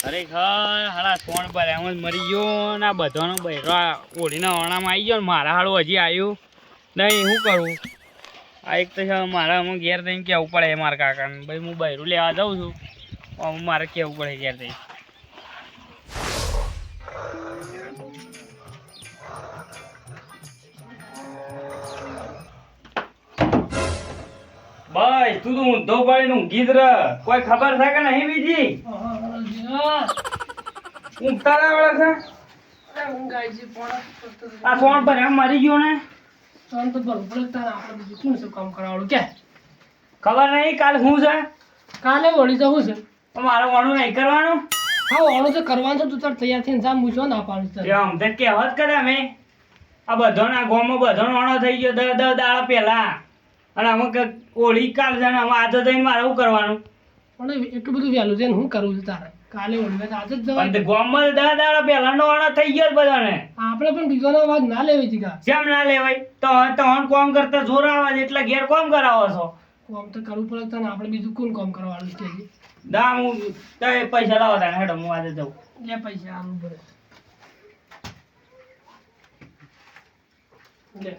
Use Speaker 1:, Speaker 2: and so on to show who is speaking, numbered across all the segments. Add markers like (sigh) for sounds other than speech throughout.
Speaker 1: ખરેખર હાલા સોણ પર એમ જ મરી ગયો ને આ બધાનો બહેરો આ ઓણામાં આવી ગયો ને મારા હાડું હજી આવ્યું. નહીં શું કરું? આ એક તો મારા અમુક ઘેર થઈને કહેવું પડે મારા કાકાને. ભાઈ હું બહેરું લેવા જાઉં છું. મારે કહેવું પડે ઘેર થઈને? ભાઈ તું તો ઊંધો પાડીને ઊંઘી જ રહ. કોઈ ખબર છે કે નહીં બીજી? ઊંઘતા લાવડે છે? આ ફોન પર એમ મારી ગયો ને? ખબર નહીં કાલ શું છે?
Speaker 2: કાલે વળી શું છે.
Speaker 1: તો મારે વાળું નહીં કરવાનું?
Speaker 2: હા વાળો તો કરવાનું છે તું તાર તૈયાર થઈને જા મૂછો ના પાડું
Speaker 1: આમ તો કહેવત કરે અમે. આ બધાનો આ ગામમાં બધાનો વાણો થઈ ગયો દર દસ દાડા પહેલા. અને અમુક ઓળી કાલ છે ને અમે આજે થઈને મારે શું કરવાનું?
Speaker 2: પણ એટલું બધું વહેલું છે ને હું કરું છું તારે? કાલે વળી આજે જ
Speaker 1: પણ
Speaker 2: જવાય
Speaker 1: તે ગામમાં દસ દાડા પહેલાનો વાણો થઈ ગયો બધાને.
Speaker 2: આપણે પણ બીજાનો અવાજ ના લેવી જીગા.
Speaker 1: જેમ ના લેવાય? તો તો તહન કોમ કરતા જોર આવે એટલે ઘેર કોમ કરાવો છો?
Speaker 2: કોમ તો કરવું પડે તને આપણે બીજું કોણ કોમ કરવાનું છે?
Speaker 1: ના હું તો પૈસા લાવો તાને હેડો હું આજે જઉં.
Speaker 2: લે પૈસા આનું ભરે લે.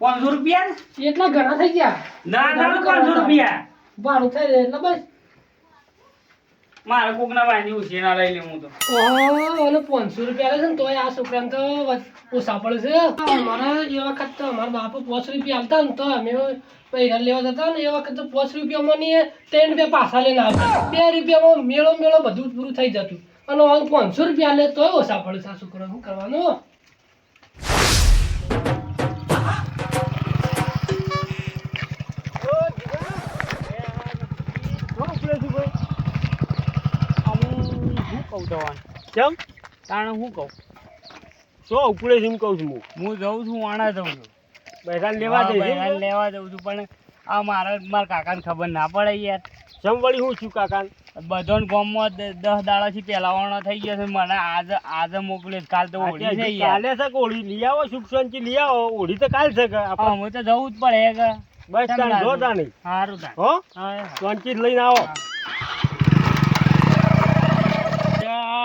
Speaker 1: પાંચસો રૂપિયા?
Speaker 2: એટલા ઘણા થઈ ગયા?
Speaker 1: ના ના પાંચસો રૂપિયા.
Speaker 2: ભાડું થઈ જાય એટલે બસ.
Speaker 1: મારે કોક ના ભાઈ ઉછી ના લઈ લે તો.
Speaker 2: ઓહો પાંચસો રૂપિયા છે ને તોય આ છોકરાને તો ઓછા પડે છે. અમારા એ વખત તો અમારા બાપુ પાંચ રૂપિયા આવતા ને તો અમે પૈસા લેવા જતા ને એ વખત તો પાંચ રૂપિયામાં ને ત્રણ રૂપિયા પાછા લઈને આવતા. બે રૂપિયામાં મેળો મેળો બધું પૂરું થઈ જતું. અને પાંચસો રૂપિયા લે તોય ઓછા પડે આ છોકરા શું કરવાનું.
Speaker 1: તવાન
Speaker 3: કેમ
Speaker 1: તાણે હું કહું?
Speaker 3: તો ઉપડે છે એમ કહું છું હું.
Speaker 1: હું જઉં છું વાણા જઉં છું.
Speaker 3: બૈરાને લેવા દે
Speaker 1: લેવા જઉં છું પણ આ મારા મારા કાકાને ખબર ના પડે યાર.
Speaker 3: જમ વળી હું છું કાકા
Speaker 1: બધાને ગામમાં દસ દાડાથી પહેલા વાણો થઈ ગયો છે મને આજ આજે મોકલે કાલ તો ઓળી છે
Speaker 3: કાલે છે ઓળી? લઈ આવો સુખ શાંતિ લઈ આવો. ઓળી તો કાલ છે આપણે?
Speaker 1: હું તો જવું જ પડે
Speaker 3: બસ તાણ જો તાણી.
Speaker 1: સારું
Speaker 3: હા. શાંતિ લઈને આવો.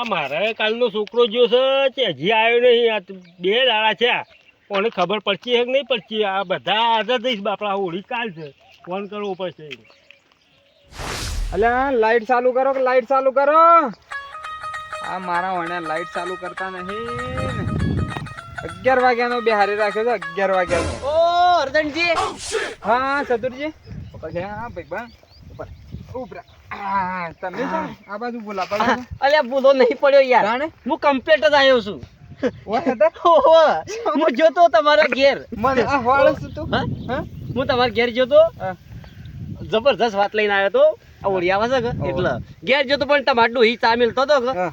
Speaker 3: આ મારે કાલનો છોકરો જો છે હજી આવ્યો નહીં. આ તો બે દાડા છે. કોને ખબર પડતી છે કે નહીં પડતી? આ બધા આજે દઈશ બાપડા. હોળી કાલ છે. ફોન કરવો પડશે.
Speaker 4: અલ્યા લાઈટ ચાલુ કરો કે લાઈટ ચાલુ કરો? આ મારા વણે લાઈટ ચાલુ કરતા નહીં. અગિયાર વાગ્યાનો બે હારી રાખ્યો છે અગિયાર વાગ્યાનો.
Speaker 2: ઓ અર્જનજી!
Speaker 4: હા ચતુરજી. હા ભાઈ બા. ઉપર. ઉપર. તમે આ બાજુ બોલા પડે
Speaker 2: અલ્યા ભૂલો નહીં પડ્યો યાર. હું કમ્પ્લેટ જ આવ્યો છું.
Speaker 4: ઓય હતા? (laughs)
Speaker 2: ઓહો હું જોતો તમારા ઘેર.
Speaker 4: મને
Speaker 2: હા?
Speaker 4: હા?
Speaker 2: હું તમારા જોતો?
Speaker 4: હા.
Speaker 2: જબરજસ્ત વાત લઈને આવ્યો તો. આ
Speaker 4: ઓહો.
Speaker 2: એટલે. ઘેર જોતો પણ તમારું ડોહી ચા
Speaker 4: થતો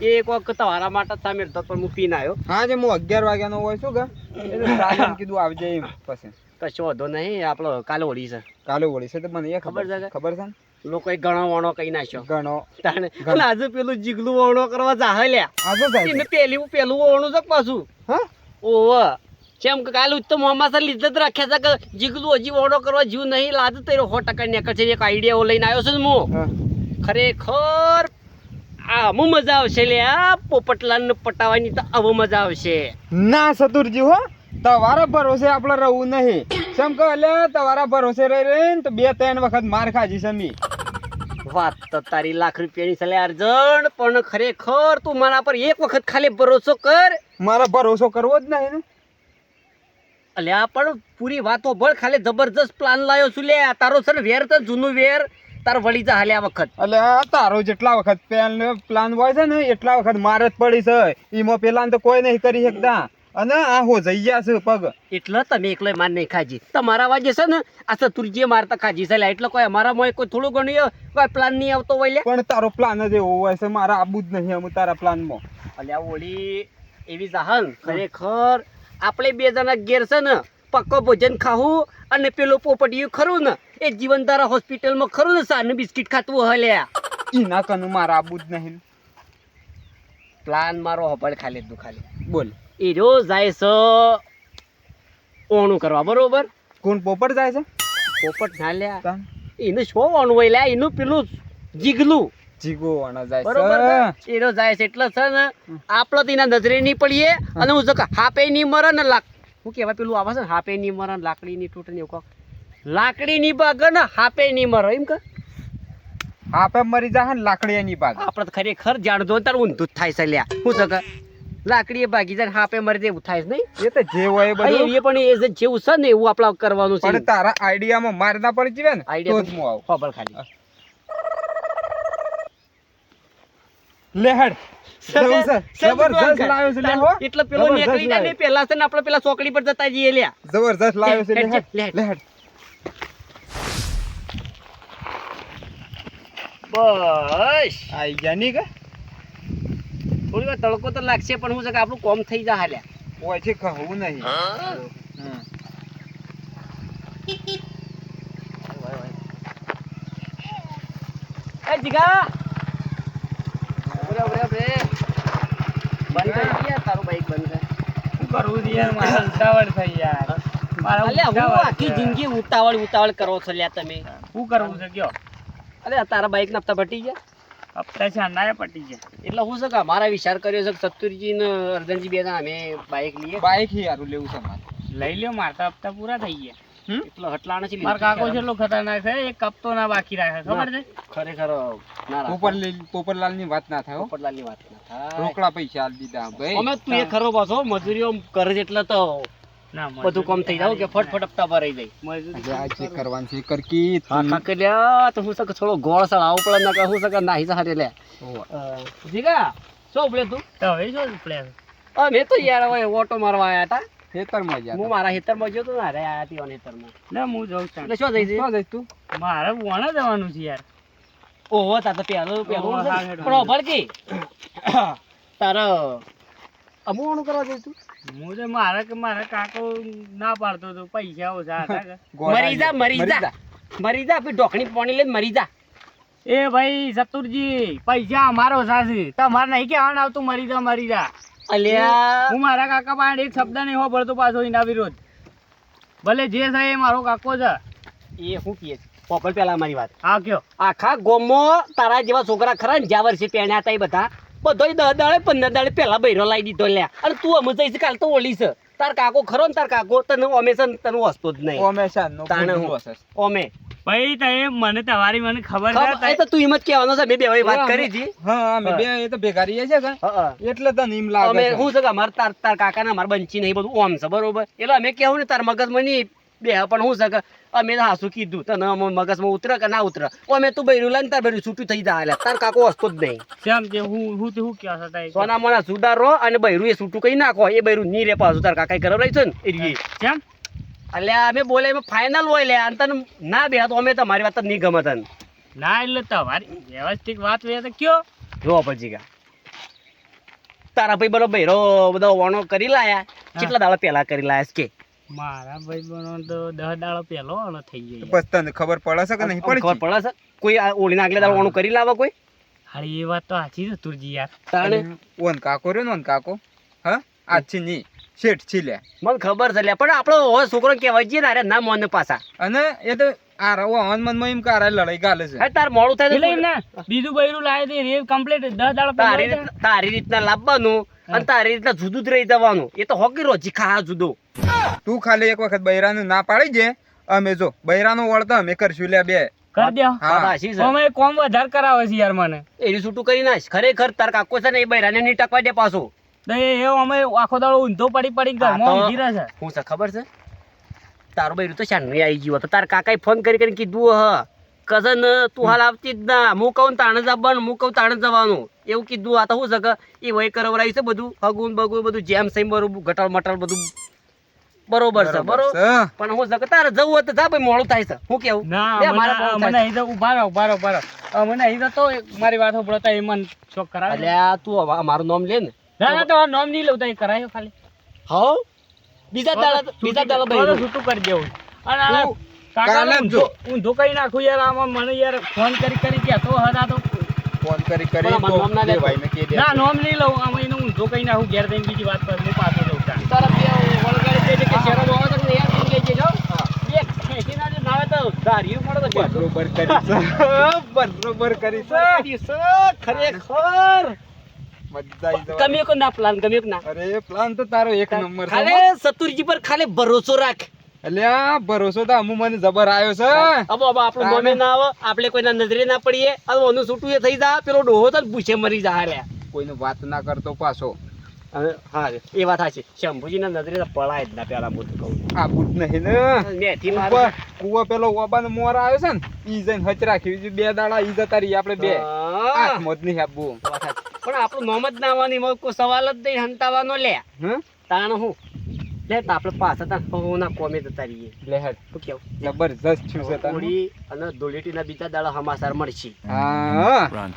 Speaker 2: એ એક વખત તમારા માટે ચા થતો પણ હું પીને આવ્યો.
Speaker 4: હા જે હું અગિયાર વાગ્યાનો હોય છું કે? એટલે કીધું આવજે પછી.
Speaker 2: કશો વધો નહીં આપણો કાલે ઓળી છે.
Speaker 4: કાલે ઓળી છે તો મને એ
Speaker 2: ખબર છે?
Speaker 4: ખબર છે ને
Speaker 2: લોકો ઘણો વણો કહી નાખ્યો.
Speaker 4: ઘણો.
Speaker 2: તાણે અને આજે પેલું જીગલું વણો કરવા જાહે લ્યા
Speaker 4: આ શું થાય
Speaker 2: એને
Speaker 4: છે?
Speaker 2: પેલી પેલું વણું છે પાછું?
Speaker 4: હા?
Speaker 2: ઓવ. કેમ કે કાલે ઉત્તમ મોમાસા લીધે જ રાખ્યા છે કે જીગલું હજી વણો કરવા જીવ નહીં લાદ તેરો સો ટકા નેકર છે એક આઈડિયા લઈને આવ્યો છે હું. ખરેખર આમાં મજા આવશે લે આ પોપટલાલ પટાવાની તો આવો મજા આવશે.
Speaker 4: ના સતુરજી હો. તમારા ભરોસે આપણે રહવું નહીં. કેમ કે એટલે તમારા ભરોસે રહી રહીને તો બે ત્રણ વખત માર ખાજી છે મી.
Speaker 2: વાત તો તારી લાખ રૂપિયાની છે લે અર્જણ પણ ખરેખર તું મારા પર એક વખત ખાલી ભરોસો કર.
Speaker 4: મારા ભરોસો કરવો જ નહીં
Speaker 2: અલ્યા પણ પૂરી વાતો ભળ ખાલી જબરજસ્ત પ્લાન લાયો છું લે. તારો છે વેર તો જૂનું વેર. તાર વળી જા હાલ્યા વખત.
Speaker 4: એટલે તારો જેટલા વખત પેન પ્લાન હોય છે ને એટલા વખત માર જ પડી છે. એમાં પેલા તો કોઈ નહીં કરી શકતા. અને આ હો જઈ ગયા છે પગ.
Speaker 2: એટલે તમે એકલો માર નહીં ખાજી. તમારા વાજે છે ને આ ચતુર્જી મારતા ખાજી છે. એટલે કોઈ મોય કોઈ થોડું ઘણું કોઈ પ્લાન નહીં આવતો હોય
Speaker 4: પણ તારો પ્લાન જ એવો હોય છે મારા આબુ જ નહીં અમે તારા પ્લાનમાં
Speaker 2: અલ્યા ઓળી એવી જાહન ખરેખર આપણે બે જણા ઘેર છે ને પક્કો ભોજન ખાવું અને પેલું પોપટિયું ખરું ને એ જીવનધારા હોસ્પિટલમાં ખરું ને સાનું બિસ્કિટ ખાતું હલ્યા
Speaker 4: એના કનું મારા આબુ જ નહીં.
Speaker 2: પ્લાન મારો હબળ ખાલી તું ખાલી.
Speaker 4: બોલ.
Speaker 2: એ રોજ જાય છે ઓણું કરવા બરોબર?
Speaker 4: કોણ પોપટ જાય છે?
Speaker 2: પોપટ ના લ્યા એનું શું ઓણું હોય લ્યા એનું પેલું જીગલું.
Speaker 4: જીગો જાય
Speaker 2: બરોબર એનો જાય છે એટલે છે ને આપણે તેના નજરે નહીં પડીએ અને હું જક હાપે નહીં મરે ને લાક. હું કહેવાય પેલું આવે છે? ને હાપે નહીં મરે લાકડી નહીં તૂટે એવું કહો. લાકડી નહીં ભાગે ને હાપે નહીં મરે એમ કે
Speaker 4: આપે મરી જાય ને લાકડી એની ભાગ
Speaker 2: આપણે તો ખરેખર જાણતો તાર ઊંધું થાય છે લ્યા. શું છે કે લાકડી એ ભાગી જાય હાપે મરી જાય એવું થાય નહીં?
Speaker 4: એ તો જે હોય બધું.
Speaker 2: એ પણ એ જેવું છે ને એવું આપણે કરવાનું છે
Speaker 4: પણ તારા આઈડિયામાં માર ના પડી જીવે ને
Speaker 2: આઈડિયા
Speaker 4: તો હું આવું.
Speaker 2: ખબર ખાલી.
Speaker 4: લે હેડ. જવું છે. જબરજસ્ત લાવ્યો છે લે હો.
Speaker 2: એટલે પેલો નીકળી જાય ને પેલા છે ને આપણે પેલા ચોકડી પર જતા જઈએ લ્યા.
Speaker 4: જબરજસ્ત લાવ્યો છે.
Speaker 2: બસ.
Speaker 4: આઈ ગયા કે?
Speaker 2: થોડી વાર તડકો તો લાગશે પણ હું કે આપણું કોમ થઈ જાય હાલ્યા
Speaker 4: ઓય છે કહું નહીં હમ.
Speaker 2: એ જીગા! ઓરે ઓરે બે. બંધ થઈ ગયા તારું બાઈક બંધ કર.
Speaker 1: શું કરવું યાર મારા ઉતાવળ થઈ યાર. મારે
Speaker 2: અલ્યા હું આખી જિંદગી ઉતાવળ ઉતાવળ કરો છો લ્યા તમે.
Speaker 1: શું કરવું છે કયો?
Speaker 2: અરે તારા બાઈક ના હપ્તા ભટી ગયા?
Speaker 1: હપ્તા છે ના પટી ગયા
Speaker 2: એટલે હું છે કે અમારા વિચાર કર્યો છે કે સત્તુરજી ને અર્જનજી બે જણા અમે બાઇક લઈએ.
Speaker 4: બાઇક હી હારું લેવું છે મારે.
Speaker 1: લઈ લ્યો મારા તો હપ્તા પૂરા થઈ ગયા.
Speaker 2: એટલો હટલાણા છે
Speaker 1: મારા કાકો છે એટલો ખતરનાક છે એક હપ્તો ના બાકી રાખે ખબર છે?
Speaker 2: ખરેખર ના રાખો.
Speaker 4: પોપરલાલની વાત ના થાય
Speaker 2: પોપરલાલની વાત ના થાય.
Speaker 4: રોકડા પૈસા આલી દીધા ભાઈ.
Speaker 2: અમે તું એ ખરો પાછો મજૂરીઓ કરે છે એટલે તો બધું કામ થઈ જાવ કે ફટફટ હપ્તા ભરાઈ જાય.
Speaker 4: આજે આ ચેક કરવાનું છે એ કર કી
Speaker 2: હા કાકે લ્યા તો હું સકે થોડો ગોળ સળ સળાવો પડે ના કે હું સકે નાહી જા લે. જીગા શું ઉપડે તું?
Speaker 1: તો હવે શું પ્લેન
Speaker 2: અમે તો યાર હવે ઓટો મારવા આયા હતા
Speaker 4: ખેતરમાં ગયા
Speaker 2: હું મારા ખેતરમાં ગયો તો મારે આયા તી ખેતરમાં.
Speaker 1: ના હું જાઉં છું.
Speaker 2: એટલે શું થઈ
Speaker 4: શું જઈશ તું?
Speaker 1: મારે વણા જવાનું છે યાર.
Speaker 2: ઓહો તાર તો પહેલું પહેલું પણ ભડકી તારે અમુવાનું કરવા જઈશું
Speaker 1: હું તો મારે કે મારા કાકો ના પાડતો તો પૈસા ઓછા હતા (laughs)
Speaker 2: મરી જા મરી
Speaker 4: મરી
Speaker 2: જા મરી જા પછી ઢોકણી પાણી લઈને મરી જા
Speaker 1: એ ભાઈ સતુરજી પૈસા અમારો સાસી છે. તમારે નહીં કહેવાનું આવતું મરી જા મરી જા
Speaker 2: અલ્યા.
Speaker 1: હું મારા કાકા પાસે એક શબ્દ નહીં હોભળતો પાછો એના વિરોધ ભલે જે થાય એ મારો કાકો છે.
Speaker 2: એ શું કહે છે. પોપલ પેલા મારી વાત.
Speaker 1: હા કયો.
Speaker 2: આખા ગોમો તારા જેવા છોકરા ખરા ને જ્યાં વર્ષે પહેણ્યા હતા એ બધા. બધોય દસ દાડે પંદર દાડે પહેલા બૈરો લાવી દીધો લ્યા. અને તું અમે જઈશ કાલ તો ઓલી છે. તાર કાકો ખરો ને તાર કાકો તને ઓમેશન તને હસતો જ નહીં.
Speaker 4: ઓમેશન
Speaker 2: તાણે હું. ઓમે
Speaker 1: ભાઈ તે મને તમારી મને ખબર છે
Speaker 2: તો તું એમ જ કહેવાનો છે મેં બે વાત કરી હતી.
Speaker 4: હા અમે બે એ તો ભેગા રહીએ છે કે? એટલે તને એમ લાગે
Speaker 2: અમે હું છે કે અમાર તાર તાર કાકાના મારા બંચી નહીં બધું ઓમ છે બરોબર? એટલે અમે કેવું ને તાર મગજ નહીં બે પણ શું છે અમે હાસું કીધું. તને મગજમાં ઉતરે કે ના ઉતરે? અમે તું બૈરું લઈને તાર બૈરું છૂટું થઈ જાય તાર કાકો હસતો જ નહીં.
Speaker 1: કેમ કે હું હું હું કહેવા છતાં
Speaker 2: સોના મોના સુધારો અને બૈરું એ છૂટું કઈ નાખો. એ બૈરું ની રે પાછું. તાર કાકા કરે રહી છે ને? એ રીએ.
Speaker 1: કેમ
Speaker 2: અલ્યા અમે બોલે એમાં ફાઇનલ હોય લે અને તને ના બે તો અમે તમારી વાત જ નહીં ગમે તને
Speaker 1: ના એટલે તમારી વ્યવસ્થિત વાત વે તો કયો.
Speaker 2: જો પછી કા તારા ભાઈ બરો બૈરો બધો વણો કરી લાયા. કેટલા દાડા પહેલા કરી લાયા કે?
Speaker 1: મારા ભાઈબંધો તો દહ દાડો પહેલો ઓળો થઈ ગયો
Speaker 4: બસ તને ખબર પડે છે કે નહીં
Speaker 2: ખબર
Speaker 4: પડતી
Speaker 2: પડે છે? કોઈ આ ઓળીના આગલે દાડો ઓણું કરી લાવે કોઈ?
Speaker 1: હારી એ વાત તો આછી છે તુરજી યાર.
Speaker 2: તાણે?
Speaker 4: ઓન કાકો રહ્યો ઓન કાકો? હા? આછી ની શેઠ છી લે.
Speaker 2: મને ખબર છે લે પણ આપણો હવે છોકરો કહેવાય છે ને અરે ના મોન પાછા.
Speaker 4: અને એ તો આ રવો હન મનમાં એમ કારા લડાઈ ગાલે છે.
Speaker 2: તાર મોડું થાય
Speaker 1: એટલે ના બીજું બૈરું લાવે તો રેવ કમ્પ્લીટ 10 દાડો
Speaker 2: તારી તારી રીતના લાવવાનું અને તારી રીતના જુદું જ રહી જવાનું. એ તો હોકી રોજી ખા જુદો.
Speaker 4: તું ખાલી એક વખત બૈરાનું ના પાડી દે. અમે જો બૈરાનો વળતા અમે કરશું લે બે.
Speaker 1: કરી દો
Speaker 4: હા.
Speaker 2: પાછી છે.
Speaker 1: અમે કોમ વધારે કરાવે છે યાર મને.
Speaker 2: એની છૂટું કરી નાખ. ખરેખર તાર કાકો છે ને એ બૈરાને નહીં ટકવા દે પાછો.
Speaker 1: એ અમે આખો દાડો ઊંધો પડી પડી ઘરમાં ઊંઘી રહે છે.
Speaker 2: હું છે ખબર છે? તારું બૈરું તો શાન આવી ગયું તો તાર કાકાએ ફોન કરી કરીને કીધું હ કઝન તું હાલ આવતી જ ના. હું કહું તાણે જવાનું હું કહું તાણે જવાનું. એવું કીધું. આ તો શું છે એ વય કરવરાયું છે બધું. હગુન બગુન બધું જેમ સેમ બરોબર ગટર મટર બધું બરોબર છે બરોબર પણ હું છે તારે જવું હોય તો જા ભાઈ મોડું થાય છે. હું કેવું?
Speaker 1: ના મને-
Speaker 2: મારે બહુ
Speaker 1: મને
Speaker 2: થાય.
Speaker 1: અહીં ઊભા રહો ઊભા રહો ઊભા મને અહીં તો તો મારી વાત સાંભળો તો એ મન શોખ કરાવે
Speaker 2: એટલે તું મારું નામ લે ને.
Speaker 1: ના ના તો નામ નહીં લઉં તો કરાયો ખાલી.
Speaker 2: હા બીજા દાડા બીજા દાડા
Speaker 1: તો છૂટું કરી દેવું. અને કાકા. હું ધોકાઈ નાખું યાર આમાં મને યાર ફોન કરી કરી કે તો હરા તો.
Speaker 4: ફોન કરી કરી તો. ભાઈને કહી
Speaker 1: ના નામ નહીં લઉં આમાં એનું હું ધોકાઈ નાખું ઘેર જઈને બીજી વાત પર હું પાછો જઉં.
Speaker 2: તારા બે દે કે શેરો જોવા તો યાર તો.
Speaker 4: બરોબર બરોબર
Speaker 2: ખરેખર. ના પ્લાન ના.
Speaker 4: અરે પ્લાન તો તારો એક નંબર છે હો.
Speaker 2: સતુરજી પર ખાલી ભરોસો રાખ.
Speaker 4: અલ્યા ભરોસો તો અમુ મને જબર આવ્યો છે
Speaker 2: હવે હવે આપણું ગમે ના આવે આપણે કોઈના નજરે ના પડીએ. અને ઓનું છૂટું એ થઈ જા પેલો ડોહો તો ભૂસે મરી જા હારે.
Speaker 4: કોઈનું વાત ના કરતો પાછો.
Speaker 2: હવે હા એ વાત સાચી. શંભુજીના નજરે તો પડાય જ ના પેલા હું કહું
Speaker 4: આ બુટ નહીં ને.
Speaker 2: મેથી મારે
Speaker 4: કૂવો પેલો ઓબાનો મોર આવ્યો છે ને ઈ જઈને હચ રાખી બીજું બે દાડા ઈ જતા રહી આપણે બે. નહીં આપવું
Speaker 2: પણ આપણું નોમ જ ના આવવાની કોઈ સવાલ જ નહીં હંતાવાનો લે.
Speaker 4: હં?
Speaker 2: તાણ હું? લે તો આપણે પાછા પહોના કોમે જતા રહીએ.
Speaker 4: લે હેડ
Speaker 2: શું કેવું.
Speaker 4: જબરજસ્ત છું છે તારું.
Speaker 2: અને ધૂળેટીના બીજા દાડા હમાસાર મળશે.
Speaker 4: હા.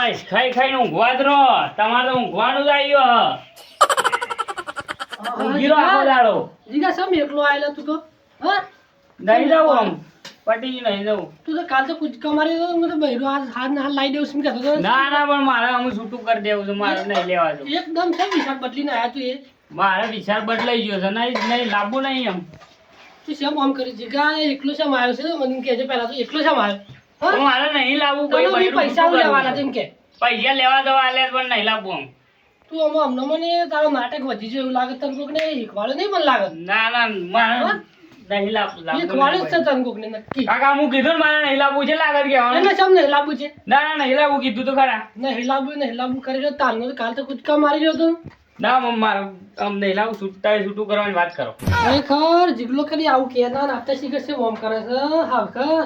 Speaker 1: બસ ખાઈ ખાઈને ઊંઘવા જ રહો. તમારે તો ઊંઘવાનું જ આવ્યો ઊંઘી રહો આખો દાડો.
Speaker 5: જીગા સમ એકલો આયેલો તું તો? હા?
Speaker 1: નહીં જવું આમ. પટી નહીં જવું.
Speaker 5: તું તો કાલ તો કૂદકા મારી તો હું તો બૈરો હાથ હાથ હાથ લાઈ દઉં છું કહેતો
Speaker 1: ના ના પણ મારે હું છૂટું કરી દેવું છું મારે નહીં લેવા જવું
Speaker 5: એકદમ છે વિશાળ બદલીને આયા તું એ.
Speaker 1: મારે વિચાર બદલાઈ ગયો છે નહીં નહીં લાવવું નહીં એમ.
Speaker 5: તું શેમ આમ કરી? જીગા એકલો શેમ આવ્યો છે? મને કહેજે પહેલા તો એકલો શેમ આવ્યો
Speaker 1: મારે નહીં લાવવું ભાઈ
Speaker 5: પૈસા લેવાના તેમ કે.
Speaker 1: પૈસા લેવા દવા આલે પણ નહીં લાવવું
Speaker 5: તું આમ હમણાં મને તારો નાટક વધી એવું લાગે તને કોકને શીખવાડે નહીં મને લાગે.
Speaker 1: ના ના મારે નહીં લાવવું
Speaker 5: શીખવાડે છે તને કોક ને નક્કી.
Speaker 1: કાકા હું કીધું મારે નહીં લાવવું છે લાગે કે
Speaker 5: એને શેમ નહીં લાવવું છે?
Speaker 1: ના ના નહીં લાવવું કીધું તો ખરા.
Speaker 5: નહીં લાવવું નહીં લાવવું કરી રહ્યો તારનો કાલ તો કુદકા મારી રહ્યો તું.
Speaker 1: ના મમ્મી મારે આમ નહીં લાવું છૂટતા છૂટું કરવાની વાત કરો.
Speaker 5: ખરેખર જીગલો કરી આવું કે ના નાખતા શીખે છે વોમ કરે છે. હા ખર.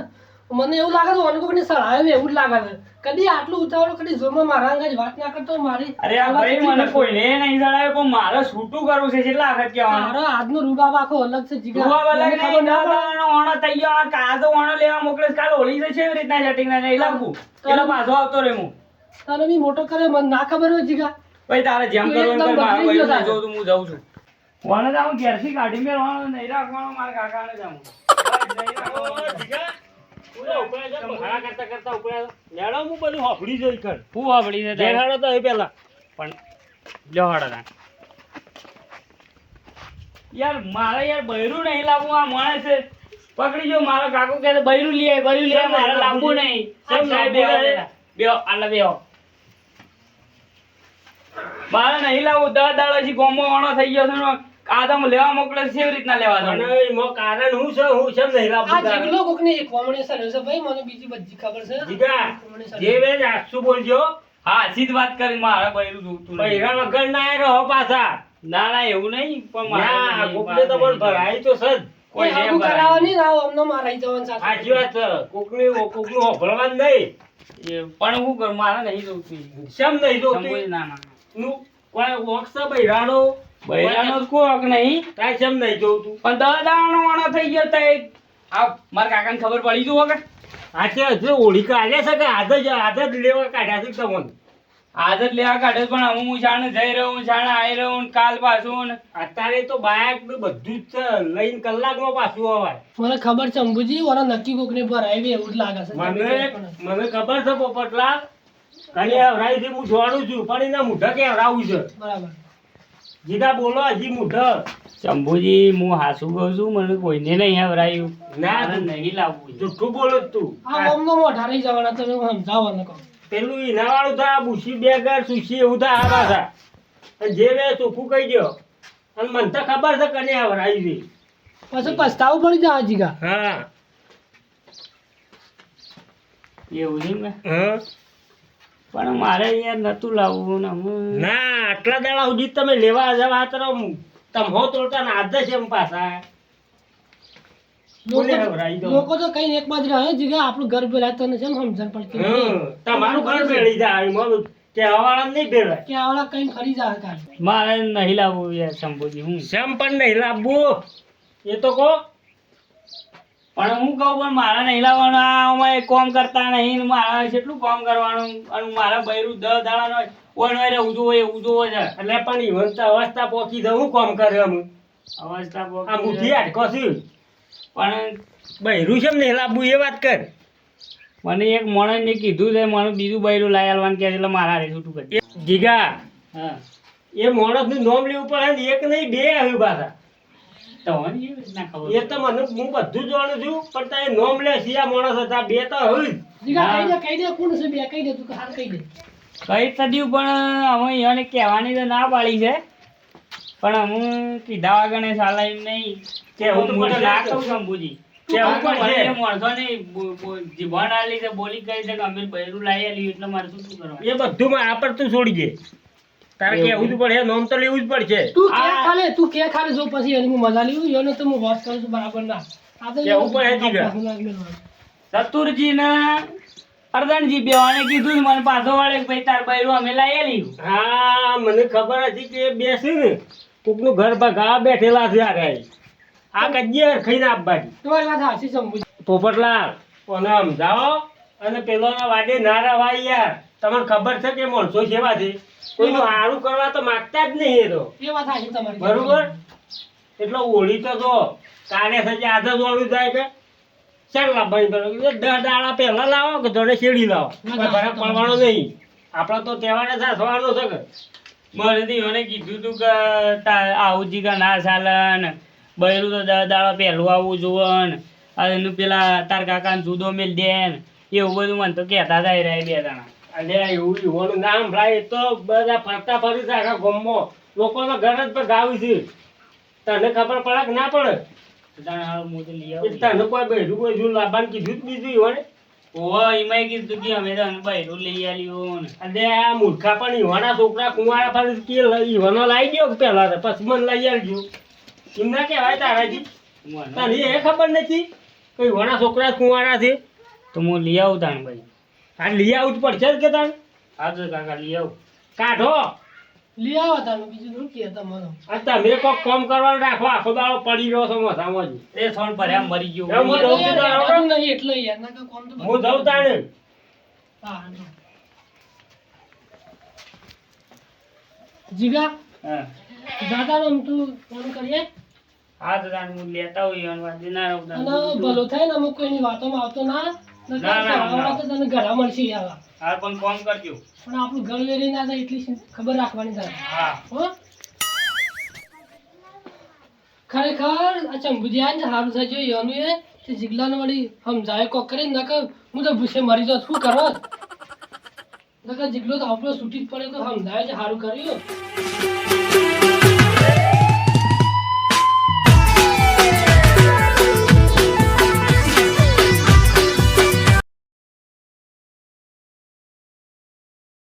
Speaker 5: મને એવું લાગે છે કોકને સળાવે એવું જ લાગે છે. કદી આટલું ઉતાવળ કદી જોરમાં મારા અંગે જ વાત ના કરતો મારી.
Speaker 1: અરે આ ભાઈ મને કોઈને નહીં જણાવે પણ મારે છૂટું કરવું છે કેટલા વખત કહેવાનું?
Speaker 5: મારો આજનો રૂબાબ આખો અલગ છે જીગા.
Speaker 1: રૂબાબ
Speaker 5: અલગ
Speaker 1: નહીં,
Speaker 5: ના
Speaker 1: ઓણો થઈ ગયો આ કાં તો ઓણો લેવા મોકલે કાલ હોળી જશે એવી રીતના સેટિંગ ના નહીં લાવવું એટલે પાછો આવતો રહે હું.
Speaker 5: તને બી મોટો કરે મને ના ખબર હોય જીગા.
Speaker 1: ભાઈ તારે જેમ
Speaker 5: તું
Speaker 1: કરવું કર, મારે
Speaker 5: ગયો
Speaker 1: ભાઈ હું જાઉં છું, ઓણો તો હું ઘેરથી કાઢી મેળવાનો નહીં રાખવાનો મારા કાકાને જાઉં (laughs) નહીં રાખવાનો.
Speaker 3: બહારા કરતા કરતા ઉપડ્યા હું બધું હોફળી જોઈ કર.
Speaker 1: હું વાપરી છે તારે?
Speaker 3: તો એ પેલા.
Speaker 1: પણ લ્યો હળો તાન. યાર મારે યાર બૈરું નહીં લાવવું આ માણસે પકડી જો મારો કાકો કે છે, બૈરું લે બૈરું લે
Speaker 3: કેમ
Speaker 1: મારે લાવવું? નહીં બે આલે બેહો. મારે નહીં લાવવું દસ દાડાથી ગોમો વાણો થઈ ગયો છે ને આદમ લેવા મોકલે છે એવી રીતના લેવા દો
Speaker 3: અને એમાં કારણ હું છે હું છે નહીં
Speaker 5: આ જીગલો કોકને એક કોમણી સર છે ભાઈ મને બીજી બધી ખબર છે.
Speaker 3: જીગા,
Speaker 5: સર.
Speaker 3: જે વેજ આખું બોલજો.
Speaker 1: હા સીધ વાત કરી મારે બૈરું જોતું.
Speaker 3: પૈરા વગર ના આય રહો પાછા.
Speaker 1: ના ના એવું નહીં પણ મારા
Speaker 3: ના
Speaker 1: નહીં,
Speaker 3: કોકને
Speaker 1: મારે
Speaker 3: તો પણ. ભરાય તો સજ
Speaker 1: કોઈ ભરાય.
Speaker 5: કરાવવાની ના અમને મારાઈ જવાનું સાથે.
Speaker 3: સાચી વાત છે. કોકની કોકનું હોભળવાનું નહીં.
Speaker 1: પણ હું કરું મારે નહીં જોતું.
Speaker 3: શેમ નહીં જોતું?
Speaker 1: ના ના
Speaker 3: નું. કોઈ વોક છે બૈરાનો
Speaker 1: બૈરાનો જ કોક નહીં.
Speaker 3: તાય શેમ નહીં તું.
Speaker 1: પણ દસ દાડાનો વાણો થઈ ગયો તો આ મારા કાકાને ખબર પડી જુઓ કે
Speaker 3: આજે હજુ હોળી કાઢ્યા છે કે આજે જ આજે જ લેવા કાઢ્યા છે તમને?
Speaker 1: આજ જ લેવા કાઢે પણ હું જાણે જઈ રહ્યો હું જાણે આવી રહ્યો ને કાલ પાછું
Speaker 3: અત્યારે તો બાયક બધું જ છે લઈને કલાકમાં પાછું અવાય.
Speaker 5: મને ખબર છે અંબુજી ઓના નક્કી કોકને ભરાય આવી એવું જ લાગે છે.
Speaker 3: મને મને ખબર છે પોપટલાલ અને હવરાઈથી હું જોડું છું પણ એના મુઢા કે હવરાવું છે?
Speaker 5: બરાબર.
Speaker 3: જીગા બોલો હજી મુઢર
Speaker 1: શંભુજી હું હાસુ કહું છું મને કોઈને નહીં આવરાયું
Speaker 3: ના, તું-
Speaker 1: નહીં લાવવું
Speaker 3: જુઠ્ઠું બોલો તું.
Speaker 5: આ ઓમનો મોઢા રહી જવાના તમે સમજાવવાનું કહો.
Speaker 3: પેલું ઈના વાળું થાય બુશી બેગર સુશી એવું થાય આ પાછા અને જે બે ચોખ્ખું કહી દો અને મને તો ખબર છે કને આવરાઈ છે.
Speaker 5: પછી પસ્તાવું પડી જાય જીગા.
Speaker 3: હા.
Speaker 1: એવું છે ને
Speaker 3: હા.
Speaker 1: પણ મારે યાર નતું લાવવું ને
Speaker 3: ના આટલા દાડા સુધી તમે લેવા જવા તરો તમહો તોડતા ને આજ છે એમ પાછા.
Speaker 5: લોકો તો કઈ એક બાજુ રહે જીગા આપણું ઘર તને છે ને સમજણ પડતી
Speaker 3: તમારું ઘર ભેળી જાય એમાં કહેવાવાળા નહીં ભેળાય.
Speaker 5: કે કઈ ખરી જાય કાલે.
Speaker 1: મારે નહીં લાવવું યાર શંભુજી હું.
Speaker 3: શેમ પણ નહીં લાવવું. એ તો કહો.
Speaker 1: પણ હું કહું પણ મારા નહીં લાવવાના. આ કોમ કરતા નહીં મારા કેટલું કોમ કરવાનું. અને મારા બૈરું દસ દાડાનો ઓણ વારે ઉજવો હોય ઉજવો છે.
Speaker 3: એટલે પણ ઈવન તો અવસ્થા પોકી જવું કોમ કરે અમે
Speaker 1: અવસ્થા
Speaker 3: આ મુઠ્ઠી હાડકો છે.
Speaker 1: પણ
Speaker 3: બૈરું છે ને લાવવું એ વાત કર.
Speaker 1: મને એક માણસને કીધું છે મને બીજું બૈરું લાવી આલવાનું કહે એટલે મારા હારે છૂટું કરી
Speaker 3: જીગા
Speaker 1: હા.
Speaker 3: એ માણસનું નામ લેવું પડે ને એક નહીં બે આવ્યું પાછા
Speaker 1: તો મને એવી રીતના ખબર
Speaker 3: એ તો મને હું બધું જાણું છું પણ તારે નોમ લે સિયા માણસ હતા બે તો હવે જ.
Speaker 5: જીગા
Speaker 1: હા.
Speaker 5: કહી દે કહી દે કોણ છે બે? કહી દે તું હાલ કહી દે.
Speaker 1: કઈ તદ્યું પણ અમે એને કહેવાની તો ના પાડી છે. પણ હું કીધા વગર ચાલે એમ નહીં. કે હું
Speaker 3: તો
Speaker 1: મોટો ના. કહું પણ મને માણસો નહીં. બો- બો- આલી છે બોલી કહી છે કે અમે બૈરું લાવી એટલે મારે શું શું કરવાનું?
Speaker 3: એ બધું પર તું છોડી દે. તારે
Speaker 1: એવું.
Speaker 3: કેવું જ પડે નોમ તો લેવું જ પડશે.
Speaker 5: તું કે ખાલે તું કે ખાલે જો પછી એની મજા લેવું એને તો હું વોશ કરું છું બરાબર ના. આ તો
Speaker 3: કેવું પડે જીગા.
Speaker 1: ચતુરજી ને અર્ધનજી બેવાને કીધું મને પાછો વાળે કે ભાઈ તાર બૈરો અમે આલ્યું
Speaker 3: હા મને ખબર હતી કે બેસે ને કોકનું ઘર ભગા બેઠેલા છે આ રહ્યા. આ કજ્જે ખાઈને આપવાની
Speaker 5: તમારી વાત હાચી સમજુ
Speaker 3: પોપટલાલ કોને સમજાવો. અને પેલો વાડે ના રવાય યાર. તમને ખબર છે કે માણસો સેવાથી છે કોઈનું સારું કરવા તો માંગતા જ નહીં એ તો.
Speaker 5: એ વાત તમારી.
Speaker 3: બરોબર? એટલે ઓળી તો જો કાલે સજે આધા જોડું જાય કે? ચાલ લાવવાની બરોબર દસ દાડા પહેલા લાવો કે જોડે શેડી લાવો? ફરક પડવાનો નહીં. આપણે તો તહેવારે સાસવાનો છે કે?
Speaker 1: મને તો કીધું તું કે તા- આવું જી કે ના ચાલે ને બૈરું તો દસ દાડા પહેલું આવવું જોવે ને એનું પેલા તાર કાકાને જુદો મેલ દે ને એવું બધું મને તો કહેતા હતા એ રહ્યા બે જણા.
Speaker 3: અને એવું યુવાનું નામ ભાઈ તો બધા ફરતા ફરી છે આખા ગામમાં. લોકોના ઘર જ પર ગાવી છે. તને ખબર પડે? કે ના પડે તને કોઈ બહેરું કોઈ જૂન લાભાન કીધું જ બીજું યુવાને
Speaker 1: ઓહો એમાંય કીધું કે અમે તો બૈરું લઈ આલ્યું ને.
Speaker 3: અને આ મૂર્ખા પણ યુવાના છોકરા કુંવાળા ફરી કે યુવાનો લાવી ગયો તો? પછી મને લઈ આવજો એમના કહેવાય તારાજી તને એ ખબર નથી કે યુવાના છોકરા કુંવારા છે?
Speaker 1: તો હું લઈ આવું તાણ ભાઈ.
Speaker 3: આ લઈ આવું જ પડશે જ કે તારે
Speaker 1: હાજર કાકા લઈ આવું.
Speaker 3: કાઢો.
Speaker 5: લઈ આવો તમે બીજું શું કે તમારો?
Speaker 3: આ તમે કોઈક કામ કરવાનું રાખો આખો દાડો પડી રહ્યો છો મસામાં જ.
Speaker 1: એ સોન એમ મરી ગયો.
Speaker 3: હું જઉં છું તારા
Speaker 5: નહીં એટલે યાર ના કોમ તો
Speaker 3: હું જઉં તાણે
Speaker 5: હા. જીગા
Speaker 1: હા.
Speaker 5: દાદા નું તું ફોન કરીએ?
Speaker 1: હા દાદા તાણ હું લેતા હોય અને દિનારો તાણ.
Speaker 5: ભલો થાય ને અમુક કોઈની વાતોમાં આવતો ના નકર
Speaker 1: ના, ના,
Speaker 5: ઘરવાળા
Speaker 1: ના.
Speaker 5: તો તને ઘરા મળશે યાર.
Speaker 1: હા પણ ફોન કરજો.
Speaker 5: પણ આપણું ઘર વેરી ના થાય એટલી ખબર રાખવાની થાય ખરેખર અચ્છા ચંબુજીયા ને સારું થાય છે એ તે જીગલાને વળી સમજાય કોક કરી નકર હું તો ભૂસે મરી જાત શું કરો? નકર જીગલો તો આપણો છૂટી જ પડે તો સમજાય છે સારું કર્યું.